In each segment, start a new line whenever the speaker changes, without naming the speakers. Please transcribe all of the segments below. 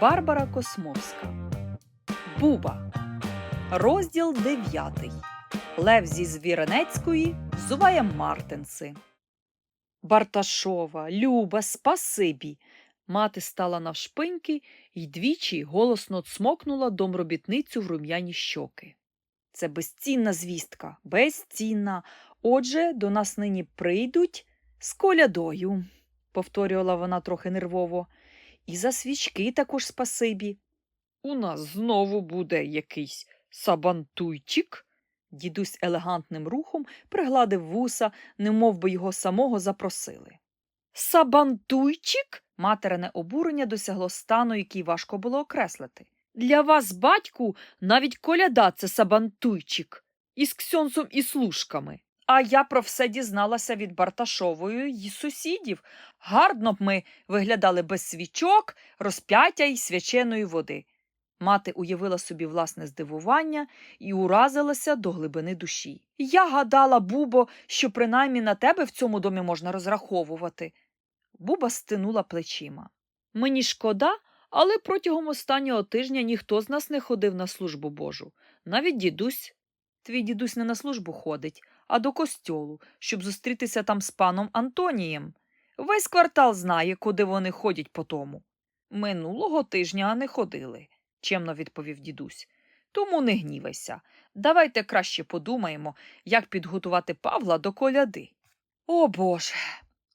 Барбара Космовська. Буба. Розділ 9. Лев зі Звіренецької взуває Мартинси. Барташова, Люба, спасибі. Мати стала навшпиньки й двічі голосно цмокнула домробітницю в рум'яні щоки. Це безцінна звістка, безцінна. Отже, до нас нині прийдуть з колядою, повторювала вона трохи нервово. І за свічки також спасибі. У нас знову буде якийсь сабантуйчик. Дідусь елегантним рухом пригладив вуса, немов би його самого запросили. Сабантуйчик? Материне обурення досягло стану, який важко було окреслити. Для вас, батьку, навіть коляда це сабантуйчик із ксьонцом і служками. А я про все дізналася від Барташової й сусідів. Гарно б ми виглядали без свічок, розп'яття й свяченої води. Мати уявила собі власне здивування і уразилася до глибини душі. Я гадала, Бубо, що принаймні на тебе в цьому домі можна розраховувати. Буба стинула плечима. Мені шкода, але протягом останнього тижня ніхто з нас не ходив на службу Божу. Навіть дідусь. Твій дідусь не на службу ходить, а до костьолу, щоб зустрітися там з паном Антонієм. Весь квартал знає, куди вони ходять по тому. Минулого тижня не ходили, чемно відповів дідусь. Тому не гнівайся. Давайте краще подумаємо, як підготувати Павла до коляди. О Боже.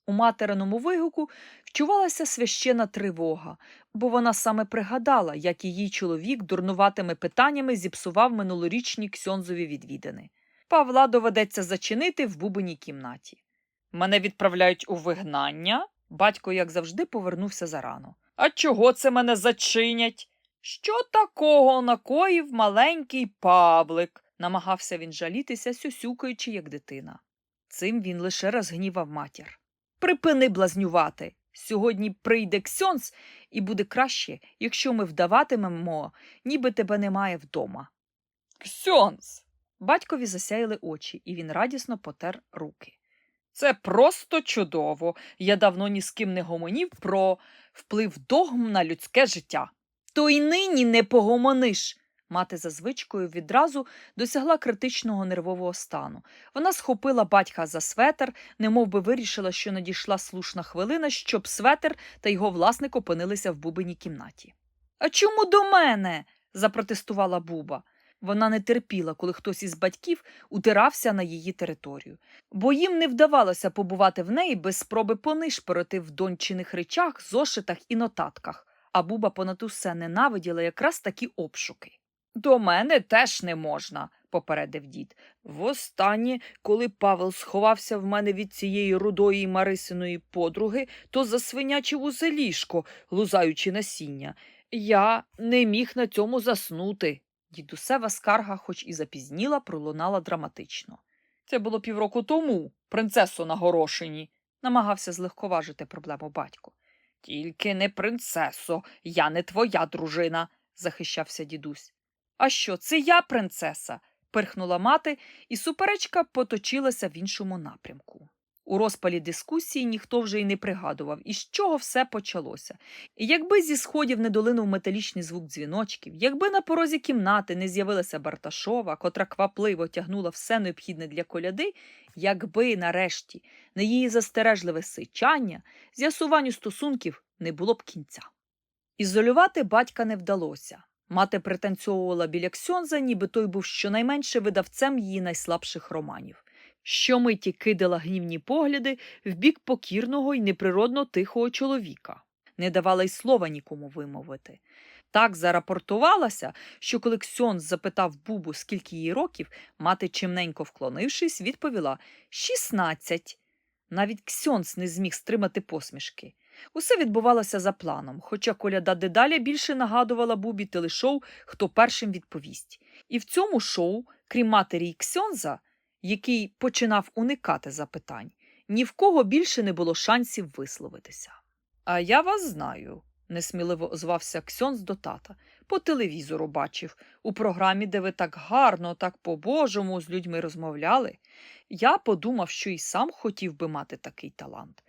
У материному вигуку вчувалася священа тривога, бо вона саме пригадала, як її чоловік дурнуватими питаннями зіпсував минулорічні ксьонзові відвідини. Павла доведеться зачинити в бубеній кімнаті. Мене відправляють у вигнання. Батько, як завжди, повернувся зарано. А чого це мене зачинять? Що такого накоїв маленький Павлик? намагався він жалітися, сюсюкаючи, як дитина. Цим він лише розгнівав матір. Припини блазнювати. Сьогодні прийде Ксьонс, і буде краще, якщо ми вдаватимемо, ніби тебе немає вдома. Ксьонс. Батькові засяяли очі, і він радісно потер руки. Це просто чудово. Я давно ні з ким не гомонів про вплив догм на людське життя. То й нині не погомониш. Мати за звичкою відразу досягла критичного нервового стану. Вона схопила батька за светер, немов би вирішила, що надійшла слушна хвилина, щоб светер та його власник опинилися в бубеній кімнаті. А чому до мене? запротестувала Буба. Вона не терпіла, коли хтось із батьків утирався на її територію, бо їм не вдавалося побувати в неї без спроби понишпорити в дончиних речах, зошитах і нотатках, а Буба понад усе ненавиділа якраз такі обшуки. До мене теж не можна, попередив дід. Востаннє, коли Павел сховався в мене від цієї рудої Марисиної подруги, то засвинячив усе ліжко, лузаючи насіння. Я не міг на цьому заснути. Дідусева скарга, хоч і запізніла, пролунала драматично. Це було півроку тому, принцесо на горошині, намагався злегковажити проблему батько. Тільки не принцесо, я не твоя дружина, захищався дідусь. А що, це я принцеса? пирхнула мати, і суперечка поточилася в іншому напрямку. У розпалі дискусії ніхто вже й не пригадував, із чого все почалося. І якби зі сходів не долинув металічний звук дзвіночків, якби на порозі кімнати не з'явилася Барташова, котра квапливо тягнула все необхідне для коляди, якби нарешті на її застережливе сичання, з'ясуванню стосунків не було б кінця. Ізолювати батька не вдалося. Мати пританцьовувала біля Ксьонза, ніби той був щонайменше видавцем її найслабших романів. Щомиті кидала гнівні погляди в бік покірного й неприродно тихого чоловіка, не давала й слова нікому вимовити. Так зарапортувалася, що коли Ксьонз запитав Бубу, скільки їй років, мати, чимненько вклонившись, відповіла шістнадцять. Навіть Ксьонз не зміг стримати посмішки. Усе відбувалося за планом, хоча коляда дедалі більше нагадувала Бубі телешоу «Хто першим відповість». І в цьому шоу, крім матері й Ксьонза, який починав уникати запитань, ні в кого більше не було шансів висловитися. А я вас знаю, несміливо озвався Ксьонз до тата. По телевізору бачив, у програмі, де ви так гарно, так по-божому з людьми розмовляли. Я подумав, що і сам хотів би мати такий талант.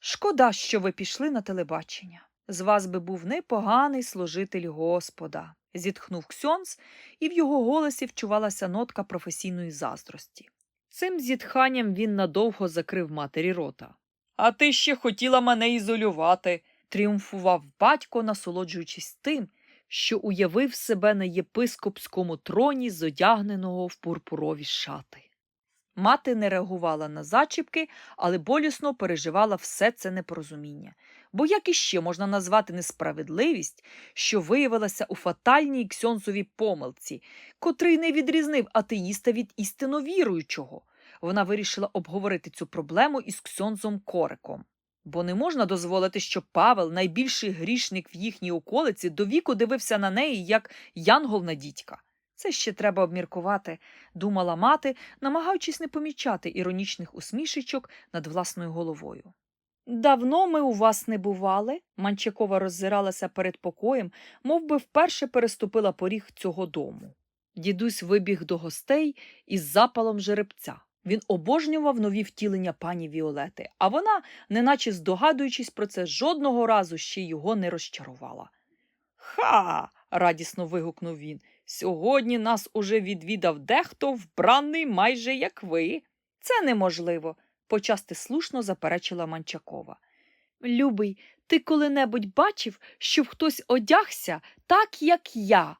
Шкода, що ви пішли на телебачення. З вас би був непоганий служитель Господа, зітхнув Ксьонс, і в його голосі вчувалася нотка професійної заздрості. Цим зітханням він надовго закрив матері рота. А ти ще хотіла мене ізолювати, тріумфував батько, насолоджуючись тим, що уявив себе на єпископському троні, зодягненого в пурпурові шати. Мати не реагувала на зачіпки, але болісно переживала все це непорозуміння. Бо як іще можна назвати несправедливість, що виявилася у фатальній ксьонсовій помилці, котрий не відрізнив атеїста від істинно віруючого? Вона вирішила обговорити цю проблему із ксьонзом Кориком. Бо не можна дозволити, щоб Павел, найбільший грішник в їхній околиці, до віку дивився на неї, як янгол на дідька. Це ще треба обміркувати, думала мати, намагаючись не помічати іронічних усмішечок над власною головою. Давно ми у вас не бували? Манчакова роззиралася перед покоєм, мов би вперше переступила поріг цього дому. Дідусь вибіг до гостей із запалом жеребця. Він обожнював нові втілення пані Віолети, а вона, неначе здогадуючись про це, жодного разу ще його не розчарувала. Ха. радісно вигукнув він. Сьогодні нас уже відвідав дехто вбраний майже як ви. Це неможливо, почасти слушно заперечила Манчакова. Любий, ти коли-небудь бачив, щоб хтось одягся так, як я?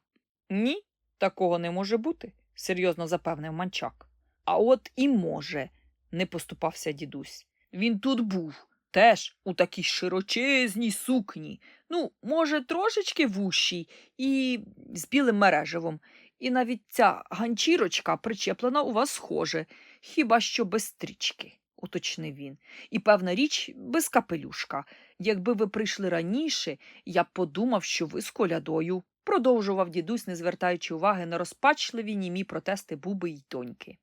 Ні, такого не може бути, серйозно запевнив манчак. А от і може, не поступався дідусь. Він тут був, теж у такій широчезній сукні. Ну, може, трошечки вущій і з білим мережевом. І навіть ця ганчірочка причеплена у вас схоже, хіба що без стрічки, уточнив він. І певна річ, без капелюшка. Якби ви прийшли раніше, я б подумав, що ви з колядою, продовжував дідусь, не звертаючи уваги на розпачливі німі протести буби й доньки.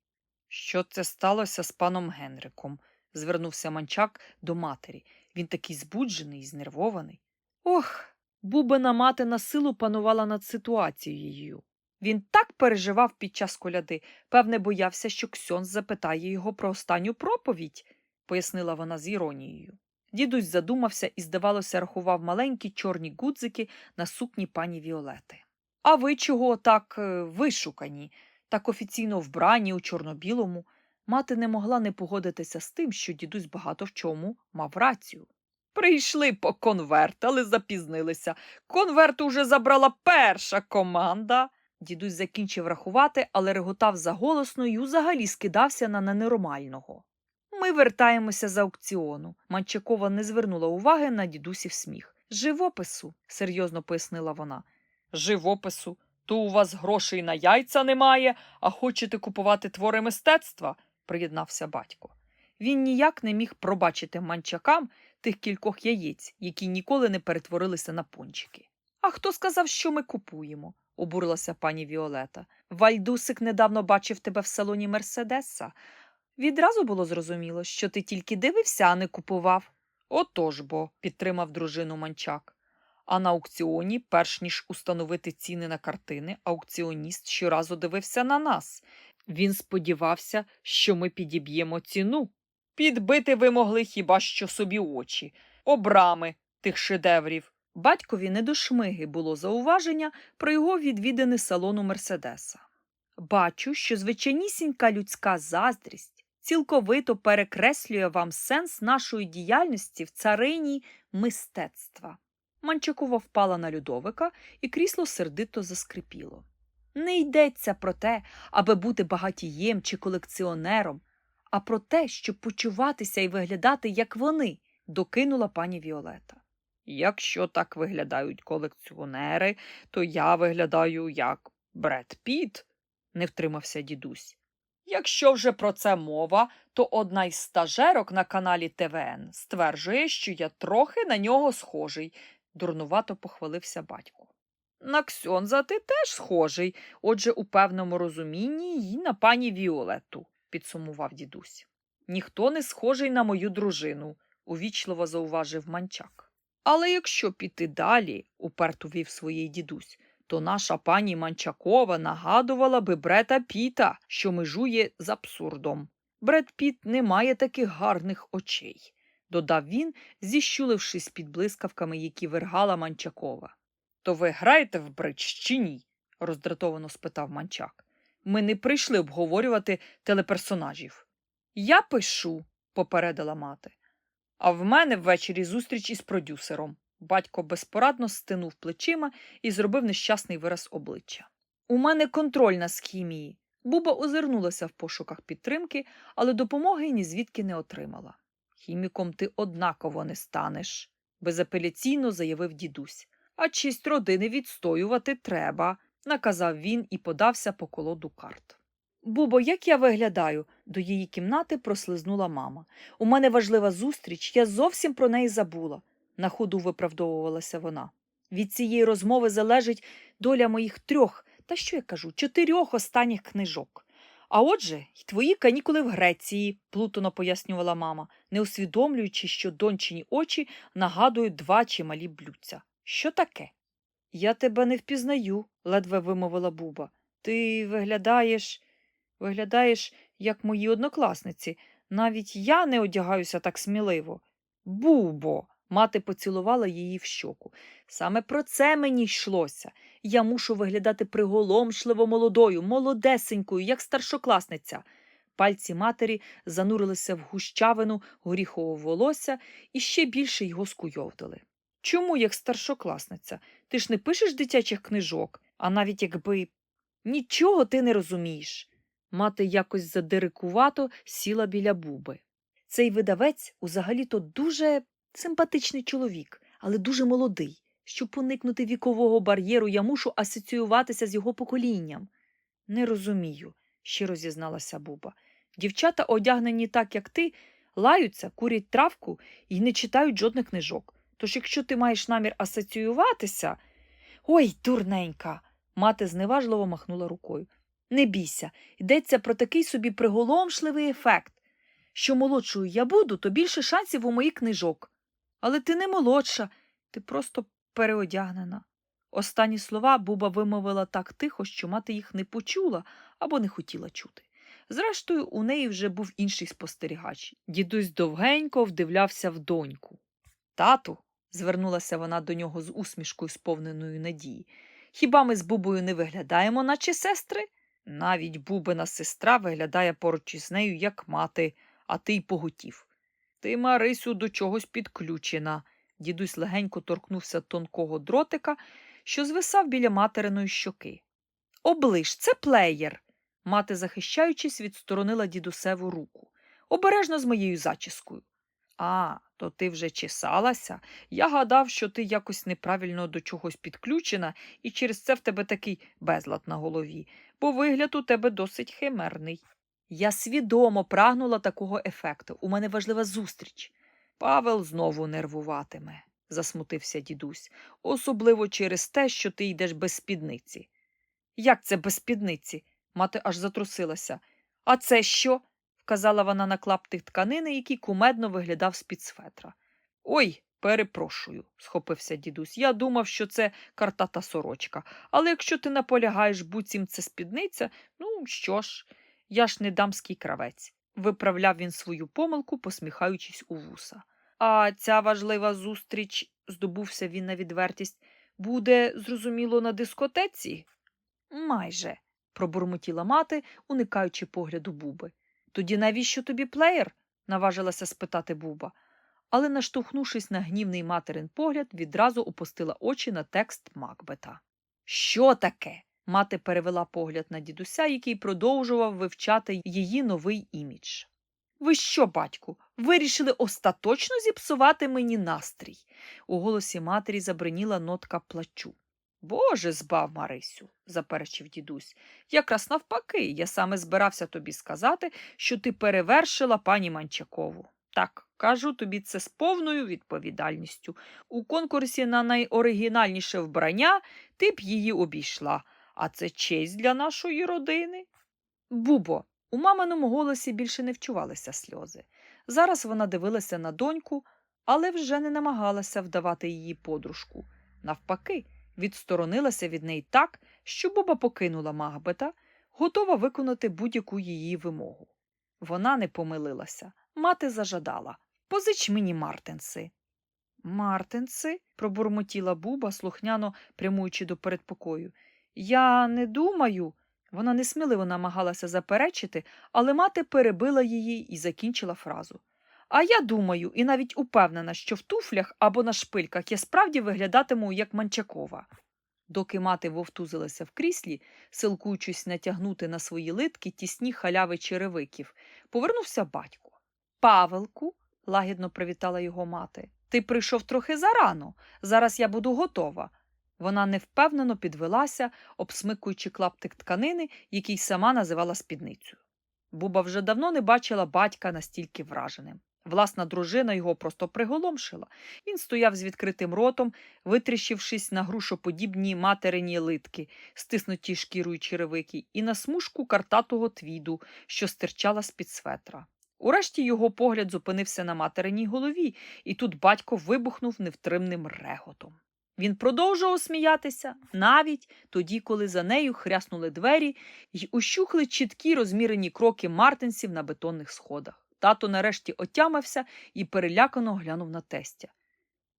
Що це сталося з паном Генриком? звернувся манчак до матері. Він такий збуджений і знервований. Ох, бубина мати на силу панувала над ситуацією. Він так переживав під час коляди, певне, боявся, що Ксьонз запитає його про останню проповідь, пояснила вона з іронією. Дідусь задумався і, здавалося, рахував маленькі чорні гудзики на сукні пані Віолети. А ви чого так е, вишукані, так офіційно вбрані у чорно-білому? Мати не могла не погодитися з тим, що дідусь багато в чому мав рацію. Прийшли по конверт, але запізнилися. Конверт уже забрала перша команда. Дідусь закінчив рахувати, але реготав заголосно і взагалі скидався на ненормального. Ми вертаємося з аукціону. Манчакова не звернула уваги на дідусів сміх. Живопису, серйозно пояснила вона. Живопису. То у вас грошей на яйця немає, а хочете купувати твори мистецтва, приєднався батько. Він ніяк не міг пробачити манчакам тих кількох яєць, які ніколи не перетворилися на пончики. А хто сказав, що ми купуємо? обурилася пані Віолета. Вальдусик недавно бачив тебе в салоні Мерседеса. Відразу було зрозуміло, що ти тільки дивився, а не купував. Отож бо, підтримав дружину манчак. А на аукціоні, перш ніж установити ціни на картини, аукціоніст щоразу дивився на нас. Він сподівався, що ми підіб'ємо ціну. Підбити ви могли хіба що собі очі, обрами тих шедеврів. Батькові не до шмиги було зауваження про його відвідини салону Мерседеса. Бачу, що звичайнісінька людська заздрість цілковито перекреслює вам сенс нашої діяльності в царині мистецтва. Манчакова впала на Людовика, і крісло сердито заскрипіло. Не йдеться про те, аби бути багатієм чи колекціонером, а про те, щоб почуватися і виглядати, як вони, докинула пані Віолета. Якщо так виглядають колекціонери, то я виглядаю як Бред Піт, не втримався дідусь. Якщо вже про це мова, то одна із стажерок на каналі ТВН стверджує, що я трохи на нього схожий, дурнувато похвалився батько. На Ксьонза ти теж схожий, отже, у певному розумінні й на пані Віолету, підсумував дідусь. Ніхто не схожий на мою дружину, увічливо зауважив манчак. Але якщо піти далі, уперто вів своїй дідусь, то наша пані Манчакова нагадувала би Брета Піта, що межує з абсурдом. Бред Піт не має таких гарних очей. додав він, зіщулившись під блискавками, які вергала Манчакова. То ви граєте в бридж чи ні? роздратовано спитав Манчак. Ми не прийшли обговорювати телеперсонажів. Я пишу, попередила мати. А в мене ввечері зустріч із продюсером. Батько безпорадно стинув плечима і зробив нещасний вираз обличчя. У мене контрольна з хімії. Буба озирнулася в пошуках підтримки, але допомоги ні звідки не отримала. Хіміком ти однаково не станеш, безапеляційно заявив дідусь. А честь родини відстоювати треба, наказав він і подався по колоду карт. Бубо, як я виглядаю? До її кімнати прослизнула мама. У мене важлива зустріч, я зовсім про неї забула, на ходу виправдовувалася вона. Від цієї розмови залежить доля моїх трьох, та що я кажу, чотирьох останніх книжок. А отже, й твої канікули в Греції, плутано пояснювала мама, не усвідомлюючи, що дончині очі нагадують два чималі блюдця. Що таке? Я тебе не впізнаю, ледве вимовила Буба. Ти виглядаєш, виглядаєш, як мої однокласниці. Навіть я не одягаюся так сміливо. Бубо. Мати поцілувала її в щоку. Саме про це мені йшлося. Я мушу виглядати приголомшливо молодою, молодесенькою, як старшокласниця. Пальці матері занурилися в гущавину горіхового волосся і ще більше його скуйовдили. Чому як старшокласниця? Ти ж не пишеш дитячих книжок, а навіть якби нічого ти не розумієш. Мати якось задирикувато сіла біля буби. Цей видавець узагалі-то дуже симпатичний чоловік, але дуже молодий. Щоб уникнути вікового бар'єру, я мушу асоціюватися з його поколінням. Не розумію, щиро зізналася Буба. Дівчата, одягнені так, як ти, лаються, курять травку і не читають жодних книжок. Тож, якщо ти маєш намір асоціюватися. Ой, дурненька. Мати зневажливо махнула рукою. Не бійся, йдеться про такий собі приголомшливий ефект. Що молодшою я буду, то більше шансів у моїх книжок. Але ти не молодша, ти просто переодягнена. Останні слова Буба вимовила так тихо, що мати їх не почула або не хотіла чути. Зрештою, у неї вже був інший спостерігач. Дідусь довгенько вдивлявся в доньку. Тату, звернулася вона до нього з усмішкою, сповненою надії. Хіба ми з Бубою не виглядаємо, наче сестри? Навіть Бубина сестра виглядає поруч із нею, як мати, а ти й поготів. Ти, Марисю, до чогось підключена. Дідусь легенько торкнувся тонкого дротика, що звисав біля материної щоки. Оближ, це плеєр. Мати, захищаючись, відсторонила дідусеву руку. Обережно з моєю зачіскою. А, то ти вже чесалася. Я гадав, що ти якось неправильно до чогось підключена, і через це в тебе такий безлад на голові, бо вигляд у тебе досить химерний. Я свідомо прагнула такого ефекту. У мене важлива зустріч. Павел знову нервуватиме, засмутився дідусь, особливо через те, що ти йдеш без спідниці. Як це без спідниці? Мати аж затрусилася. А це що? Вказала вона на клаптик тканини, який кумедно виглядав з-під светра. Ой, перепрошую, схопився дідусь. Я думав, що це картата сорочка. Але якщо ти наполягаєш, буцім це спідниця, ну що ж, я ж не дамський кравець, виправляв він свою помилку, посміхаючись у вуса. А ця важлива зустріч, здобувся він на відвертість, буде, зрозуміло, на дискотеці? Майже, пробурмотіла мати, уникаючи погляду буби. Тоді навіщо тобі плеєр? наважилася спитати Буба. Але, наштовхнувшись на гнівний материн погляд, відразу опустила очі на текст Макбета. Що таке? Мати перевела погляд на дідуся, який продовжував вивчати її новий імідж. Ви що, батьку, вирішили остаточно зіпсувати мені настрій? У голосі матері забриніла нотка плачу. Боже збав, Марисю, заперечив дідусь. Якраз навпаки, я саме збирався тобі сказати, що ти перевершила пані Манчакову. Так, кажу тобі це з повною відповідальністю. У конкурсі на найоригінальніше вбрання ти б її обійшла, а це честь для нашої родини. Бубо, у маминому голосі більше не вчувалися сльози. Зараз вона дивилася на доньку, але вже не намагалася вдавати її подружку. Навпаки, відсторонилася від неї так, що Буба покинула Магбета, готова виконати будь-яку її вимогу. Вона не помилилася, мати зажадала. Позич мені Мартинси. Мартинси? пробурмотіла Буба, слухняно прямуючи до передпокою. Я не думаю. Вона несміливо намагалася заперечити, але мати перебила її і закінчила фразу. А я думаю, і навіть упевнена, що в туфлях або на шпильках я справді виглядатиму як Манчакова. Доки мати вовтузилася в кріслі, силкуючись натягнути на свої литки тісні халяви черевиків, повернувся батько. Павелку, лагідно привітала його мати, ти прийшов трохи зарано. Зараз я буду готова. Вона невпевнено підвелася, обсмикуючи клаптик тканини, який сама називала спідницею. Буба вже давно не бачила батька настільки враженим. Власна дружина його просто приголомшила. Він стояв з відкритим ротом, витріщившись на грушоподібні материні литки, стиснуті шкірою черевики, і на смужку картатого твіду, що стирчала з-під светра. Урешті його погляд зупинився на материній голові, і тут батько вибухнув невтримним реготом. Він продовжував сміятися навіть тоді, коли за нею хряснули двері й ущухли чіткі розмірені кроки мартинсів на бетонних сходах. Тато нарешті отямився і перелякано глянув на тестя.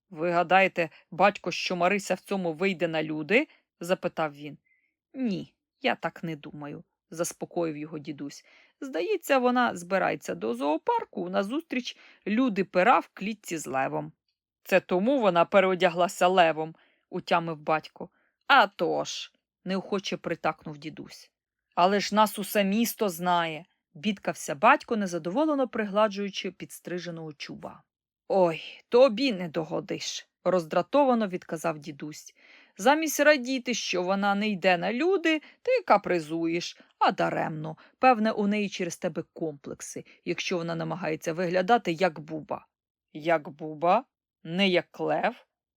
Ви гадаєте, батько, що Марися в цьому вийде на люди? запитав він. Ні, я так не думаю, заспокоїв його дідусь. Здається, вона збирається до зоопарку назустріч люди пера в клітці з левом. Це тому вона переодяглася левом, утямив батько. «А тож», – неохоче притакнув дідусь. Але ж нас усе місто знає, бідкався батько, незадоволено пригладжуючи підстриженого чуба. Ой, тобі не догодиш, роздратовано відказав дідусь. Замість радіти, що вона не йде на люди, ти капризуєш, а даремно. Певне, у неї через тебе комплекси, якщо вона намагається виглядати як буба. Як буба? Не як лев?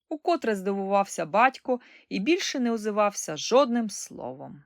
Укотре здивувався батько і більше не озивався жодним словом.